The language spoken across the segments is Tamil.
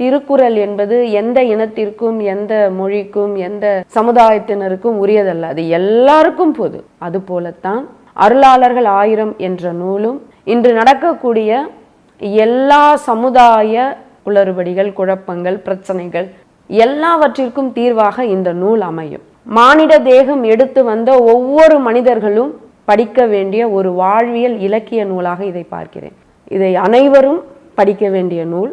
திருக்குறள் என்பது எந்த இனத்திற்கும் எந்த மொழிக்கும் எந்த சமுதாயத்தினருக்கும் உரியதல்ல. அது எல்லாருக்கும் பொது. அது போலத்தான் அருளாளர்கள் ஆயிரம் என்ற நூலும் இன்று நடக்கக்கூடிய எல்லா சமுதாய குளறுபடிகள் குழப்பங்கள் பிரச்சனைகள் எல்லாவற்றிற்கும் தீர்வாக இந்த நூல் அமையும். மானிட தேகம் எடுத்து வந்த ஒவ்வொரு மனிதர்களும் படிக்க வேண்டிய ஒரு வாழ்வியல் இலக்கிய நூலாக இதை பார்க்கிறேன். இதை அனைவரும் படிக்க வேண்டிய நூல்.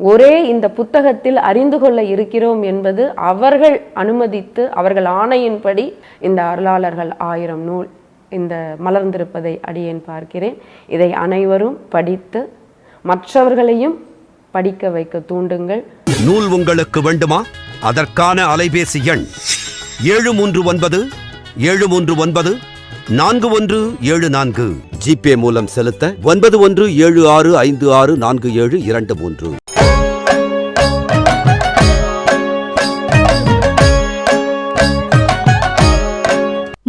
ஒரே இந்த புத்தகத்தில் அறிந்து கொள்ள இருக்கிறோம் என்பது அவர்கள் அனுமதித்து அவர்கள் ஆணையின்படி இந்த அருளாளர்கள் ஆயிரம் நூல் இந்த மலர்ந்திருப்பதை அடியேன் பார்க்கிறேன். இதை அனைவரும் படித்து மற்றவர்களையும் படிக்க வைக்க தூண்டுங்கள். நூல் உங்களுக்கு வேண்டுமா? அதற்கான அலைபேசி எண் ஏழு மூன்று ஒன்பது ஏழு மூன்று ஒன்பது நான்கு ஒன்று ஏழு நான்கு. ஜிபே மூலம் செலுத்த ஒன்பது ஒன்று ஏழு ஆறு ஐந்து ஆறு நான்கு ஏழு இரண்டு மூன்று.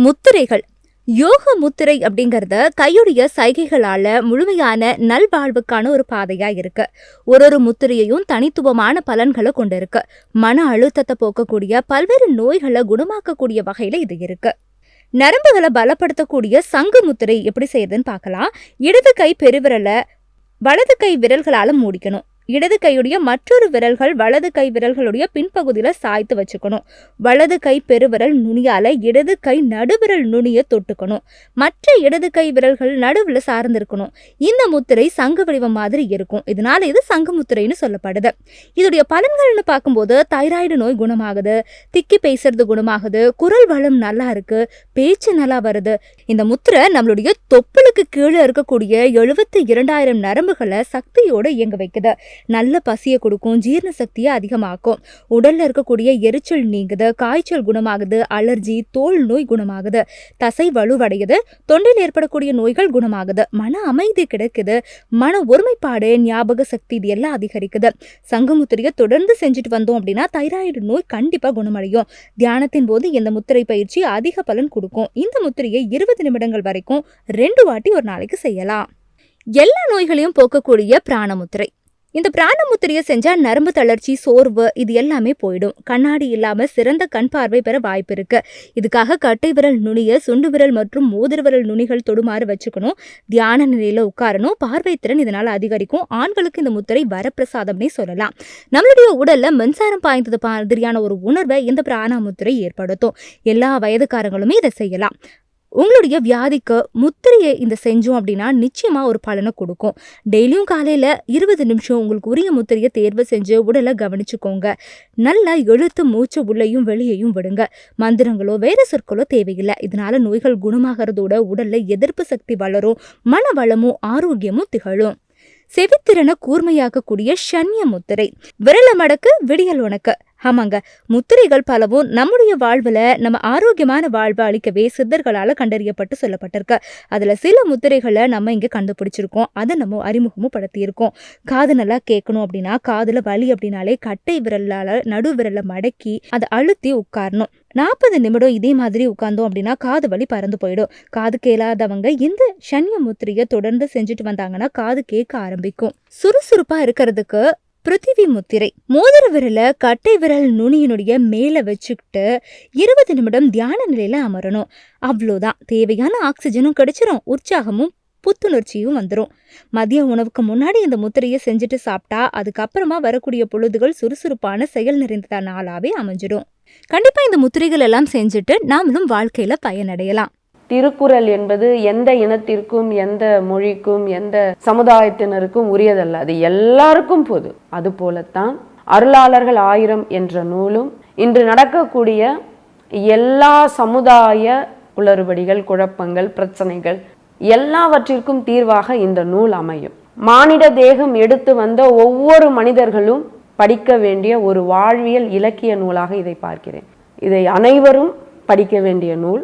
முத்திரைகள். யோக முத்திரை அப்படிங்கிறத கையுடைய சைகைகளால முழுமையான நல்வாழ்வுக்கான ஒரு பாதையா இருக்கு. ஒரு ஒரு முத்திரையையும் தனித்துவமான பலன்களை கொண்டு இருக்கு மன அழுத்தத்தை போக்கக்கூடிய பல்வேறு நோய்களை குணமாக்கக்கூடிய வகையில இது இருக்கு. நரம்புகளை பலப்படுத்தக்கூடிய சங்கு முத்திரை எப்படி செய்யறதுன்னு பார்க்கலாம். இடது கை பெருவிரலை வலது கை விரல்களால மூடிக்கணும். இடது கையுடைய மற்றொரு விரல்கள் வலது கை விரல்களுடைய பின்பகுதியில சாய்த்து வச்சுக்கணும். வலது கை பெருவிரல் நுனியால இடது கை நடுவிரல் நுனிய தொட்டுக்கணும். மற்ற இடது கை விரல்கள் நடுவில் சார்ந்திருக்கணும். இந்த முத்திரை சங்கு வடிவம் மாதிரி இருக்கும். இதனால இது சங்கு முத்திரைன்னு சொல்லப்படுது. இதோடைய பலன்கள்னு பார்க்கும்போது தைராய்டு நோய் குணமாகுது திக்கி பேசுறது குணமாகுது குரல் வளம் நல்லா இருக்கு பேச்சு நல்லா வருது. இந்த முத்திரை நம்மளுடைய தொப்புளுக்கு கீழே இருக்கக்கூடிய எழுபத்தி இரண்டாயிரம் நரம்புகளை சக்தியோடு இயங்க வைக்குது. நல்ல பசியை கொடுக்கும் ஜீரண சக்தியை அதிகமாக்கும். உடல்ல இருக்கக்கூடிய எரிச்சல் நீங்குது காய்ச்சல் குணமாகுது அலர்ஜி தோல் நோய் குணமாகுது தசை வலுவடையுது தொண்டையில் ஏற்படக்கூடிய நோய்கள் குணமாகுது மன அமைதி கிடைக்குது மன ஒருமைப்பாடு ஞாபக சக்தி இது எல்லாம் அதிகரிக்குது. சங்கமுத்திரையை தொடர்ந்து செஞ்சுட்டு வந்தோம் அப்படின்னா தைராய்டு நோய் கண்டிப்பா குணமடையும். தியானத்தின் போது இந்த முத்திரை பயிற்சி அதிக பலன் கொடுக்கும். இந்த முத்திரையை இருபது நிமிடங்கள் வரைக்கும் ரெண்டு வாட்டி ஒரு நாளைக்கு செய்யலாம். எல்லா நோய்களையும் போக்கக்கூடிய பிராணமுத்திரை. இந்த பிராணமுத்திரையை செஞ்சா நரம்பு தளர்ச்சி சோர்வு இது எல்லாமே போயிடும். கண்ணாடி இல்லாம சிறந்த கண் பார்வை பெற வாய்ப்பு இருக்கு. இதுக்காக கட்டை விரல் நுனிய சுண்டு விரல் மற்றும் மோதிர விரல் நுனிகள் தொடுமாறு வச்சுக்கணும். தியான நிலையில உட்காரணும். பார்வை திறன் இதனால அதிகரிக்கும். ஆண்களுக்கு இந்த முத்திரை வரப்பிரசாதம்னே சொல்லலாம். நம்மளுடைய உடல்ல மின்சாரம் பாய்ந்தது மாதிரியான ஒரு உணர்வை இந்த பிராணமுத்திரை ஏற்படுத்தும். எல்லா வயதுக்காரங்களுமே இதை செய்யலாம். உங்களுடைய வியாதிக்கு முத்திரையை இந்த செஞ்சோம் அப்படின்னா நிச்சயமாக ஒரு பலனை கொடுக்கும். டெய்லியும் காலையில் இருபது நிமிஷம் உங்களுக்கு உரிய முத்திரையை தேர்வு செஞ்சு உடலை கவனிச்சுக்கோங்க. நல்லா எழுத்து மூச்சு உள்ளேயும் வெளியையும் விடுங்க. மந்திரங்களோ வேறு சொற்களோ தேவையில்லை. இதனால நோய்கள் குணமாகறதோட உடலில் எதிர்ப்பு சக்தி வளரும் மன வளமும் ஆரோக்கியமும் திகழும். செவித்திறனை கூர்மையாக்கக்கூடிய சன்ய முத்திரை. விரல மடக்கு விடியல் உனக்கு ஆமாங்க. முத்திரைகள் பலவும் நம்முடைய வாழ்வில் நம்ம ஆரோக்கியமான வாழ்வை அளிக்கவே சித்தர்களால் கண்டறியப்பட்டு சொல்லப்பட்டிருக்கு. அதில் சில முத்திரைகளை நம்ம இங்கே கண்டுபிடிச்சிருக்கோம். அதை நம்ம அறிமுகமும் படுத்தியிருக்கோம் காது நல்லா கேட்கணும் அப்படின்னா காதில் வலி அப்படின்னாலே கட்டை விரலால் நடு விரலை மடக்கி அதை அழுத்தி உட்காரணும். நாற்பது நிமிடம் இதே மாதிரி உட்கார்ந்தோம் அப்படின்னா காது வலி பறந்து போயிடும். காது கேளாதவங்க இந்த சன்ய முத்திரையை தொடர்ந்து செஞ்சுட்டு வந்தாங்கன்னா காது கேட்க ஆரம்பிக்கும். சுறுசுறுப்பாக இருக்கிறதுக்கு பிருத்திவி முத்திரை. மோதிர விரல கட்டை விரல் நுனியினுடைய மேல வச்சுக்கிட்டு இருபது நிமிடம் தியான நிலையில அமரணும். அவ்வளோதான். தேவையான ஆக்சிஜனும் கிடைச்சிரும். உற்சாகமும் புத்துணர்ச்சியும் வந்துடும் மதிய உணவுக்கு முன்னாடி இந்த முத்திரையை செஞ்சுட்டு சாப்பிட்டா அதுக்கப்புறமா வரக்கூடிய பொழுதுகள் சுறுசுறுப்பான செயல் நிறைந்த நாளாவே அமைஞ்சிடும். கண்டிப்பா இந்த முத்திரைகள் எல்லாம் செஞ்சுட்டு நாமளும் வாழ்க்கையில பயனடையலாம். திருக்குறள் என்பது எந்த இனத்திற்கும் எந்த மொழிக்கும் எந்த சமுதாயத்தினருக்கும் உரியதல்ல. அது எல்லாருக்கும் பொது அது போலத்தான் அருளாளர்கள் ஆயிரம் என்ற நூலும் இன்று நடக்கக்கூடிய எல்லா சமுதாய குளறுபடிகள் குழப்பங்கள் பிரச்சனைகள் எல்லாவற்றிற்கும் தீர்வாக இந்த நூல் அமையும். மானிட தேகம் எடுத்து வந்த ஒவ்வொரு மனிதர்களும் படிக்க வேண்டிய ஒரு வாழ்வியல் இலக்கிய நூலாக இதை பார்க்கிறேன். இதை அனைவரும் படிக்க வேண்டிய நூல்.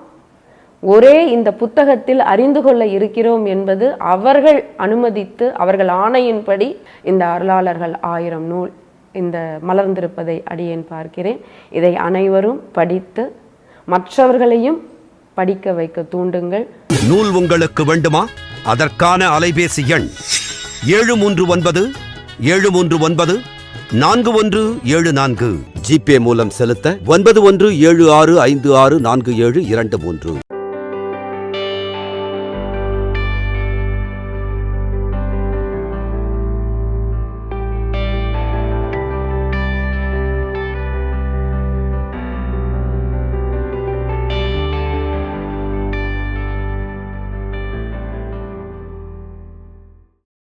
ஒரே இந்த புத்தகத்தில் அறிந்து கொள்ள இருக்கிறோம் என்பது அவர்கள் அனுமதித்து அவர்கள் ஆணையின்படி இந்த அருளாளர்கள் ஆயிரம் நூல் இந்த மலர்ந்திருப்பதை அடியேன் பார்க்கிறேன். இதை அனைவரும் படித்து மற்றவர்களையும் படிக்க வைக்க தூண்டுங்கள். நூல் உங்களுக்கு வேண்டுமா? அதற்கான அலைபேசி எண் ஏழு மூன்று ஒன்பது ஏழு மூன்று ஒன்பது நான்கு ஒன்று ஏழு நான்கு. ஜிபே மூலம் செலுத்த ஒன்பது ஒன்று ஏழு ஆறு ஐந்து ஆறு நான்கு ஏழு இரண்டு மூன்று.